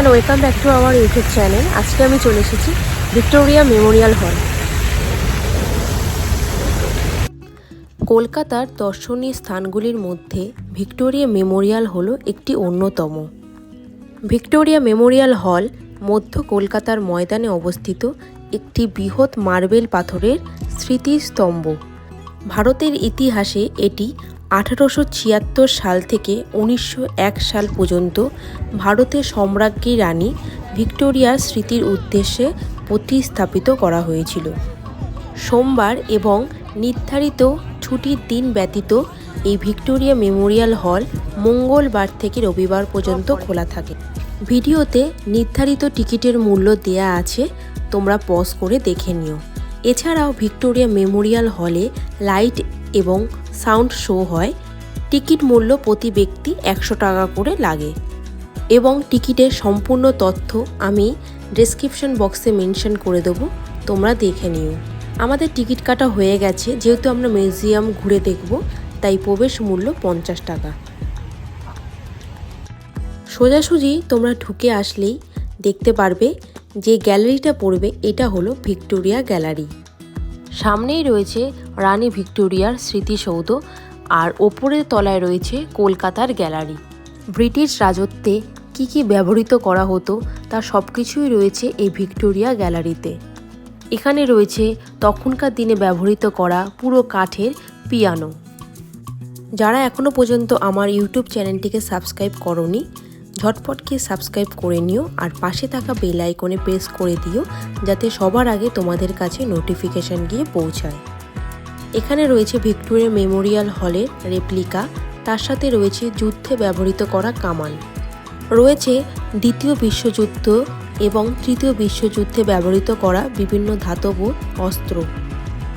Back to our YouTube channel আজকে আমি চলে এসেছি ভিক্টোরিয়া মেমোরিয়াল হল। কলকাতার দর্শনীয় স্থানগুলির মধ্যে ভিক্টোরিয়া মেমোরিয়াল হল একটি অন্যতম। ভিক্টোরিয়া মেমোরিয়াল হল মধ্য কলকাতার ময়দানে অবস্থিত একটি বৃহৎ মার্বেল পাথরের স্মৃতিস্তম্ভ। ভারতের ইতিহাসে এটি আঠারোশো ছিয়াত্তর সাল থেকে উনিশশো এক সাল পর্যন্ত ভারতের সম্রাজ্ঞী রানী ভিক্টোরিয়ার স্মৃতির উদ্দেশ্যে প্রতিস্থাপিত করা হয়েছিল। সোমবার এবং নির্ধারিত ছুটির দিন ব্যতীত এই ভিক্টোরিয়া মেমোরিয়াল হল মঙ্গলবার থেকে রবিবার পর্যন্ত খোলা থাকে। ভিডিওতে নির্ধারিত টিকিটের মূল্য দেয়া আছে, তোমরা পজ করে দেখে নিও। এছাড়াও ভিক্টোরিয়া মেমোরিয়াল হলে লাইট এবং সাউন্ড শো হয়। টিকিট মূল্য প্রতি ব্যক্তি একশো টাকা করে লাগে। এবং টিকিটের সম্পূর্ণ তথ্য আমি ডেসক্রিপশন বক্সে মেনশন করে দেবো। তোমরা দেখে নিও। আমাদের টিকিট কাটা হয়ে গেছে। যেহেতু আমরা মিউজিয়াম ঘুরে দেখব, তাই প্রবেশ মূল্য পঞ্চাশ টাকা। সোজাসুজি তোমরা ঢুকে আসলেই দেখতে পারবে যে গ্যালারিটা পড়বে এটা হলো ভিক্টোরিয়া গ্যালারি। সামনেই রয়েছে রানী ভিক্টোরিয়ার স্মৃতিসৌধ আর ওপরের তলায় রয়েছে কলকাতার গ্যালারি। ব্রিটিশ রাজত্বে কি কি ব্যবহৃত করা হতো তার সব কিছুই রয়েছে এই ভিক্টোরিয়া গ্যালারিতে। এখানে রয়েছে তখনকার দিনে ব্যবহৃত করা পুরো কাঠের পিয়ানো। যারা এখনও পর্যন্ত আমার ইউটিউব চ্যানেলটিকে সাবস্ক্রাইব করনি ঝটপট গিয়ে সাবস্ক্রাইব করে নিও আর পাশে থাকা বেল আইকনে প্রেস করে দিও যাতে সবার আগে তোমাদের কাছে নোটিফিকেশন গিয়ে পৌঁছায়। এখানে রয়েছে ভিক্টোরিয়া মেমোরিয়াল হলের রেপ্লিকা তার সাথে রয়েছে যুদ্ধে ব্যবহৃত করা কামান রয়েছে দ্বিতীয় বিশ্বযুদ্ধ এবং তৃতীয় বিশ্বযুদ্ধে ব্যবহৃত করা বিভিন্ন ধাতব অস্ত্র।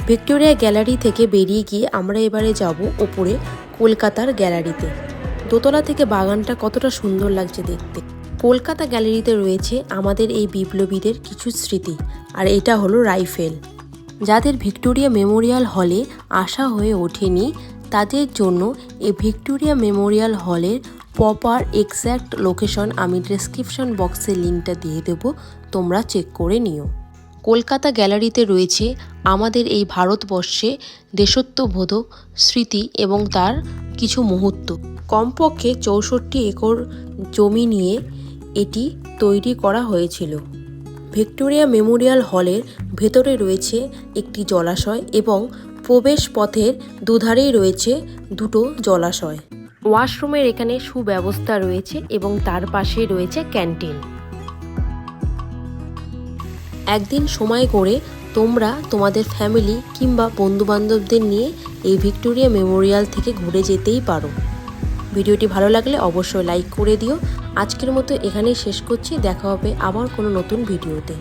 ভিক্টোরিয়া গ্যালারি থেকে বেরিয়ে গিয়ে আমরা এবারে যাব ওপরে, কলকাতার গ্যালারিতে। দোতলা থেকে বাগানটা কতটা সুন্দর লাগছে দেখতে। কলকাতা গ্যালারিতে রয়েছে আমাদের এই বিপ্লবীদের কিছু স্মৃতি, আর এটা হলো রাইফেল। যাদের ভিক্টোরিয়া মেমোরিয়াল হলে আসা হয়ে ওঠেনি, তাদের জন্য এই ভিক্টোরিয়া মেমোরিয়াল হলের প্রপার এক্স্যাক্ট লোকেশন আমি ডেসক্রিপশন বক্সে লিঙ্কটা দিয়ে দেবো, তোমরা চেক করে নিও। কলকাতা গ্যালারিতে রয়েছে আমাদের এই ভারতবর্ষে দেশত্ববোধক স্মৃতি এবং তার কিছু মুহূর্ত। কমপক্ষে চৌষট্টি একর জমি নিয়ে এটি তৈরি করা হয়েছিল। ভিক্টোরিয়া মেমোরিয়াল হলের ভেতরে রয়েছে একটি জলাশয় এবং প্রবেশ পথের দুধারেই রয়েছে দুটো জলাশয়। ওয়াশরুমের এখানে সুব্যবস্থা রয়েছে এবং তার পাশে রয়েছে ক্যান্টিন। একদিন সময় করে তোমরা তোমাদের ফ্যামিলি কিংবা বন্ধুবান্ধবদের নিয়ে এই ভিক্টোরিয়া মেমোরিয়াল থেকে ঘুরে যেতেই পারো। ভিডিওটি ভালো লাগলে অবশ্যই লাইক করে দিও। আজকের মতো এখানেই শেষ করছি। দেখা হবে আবার কোনো নতুন ভিডিওতে।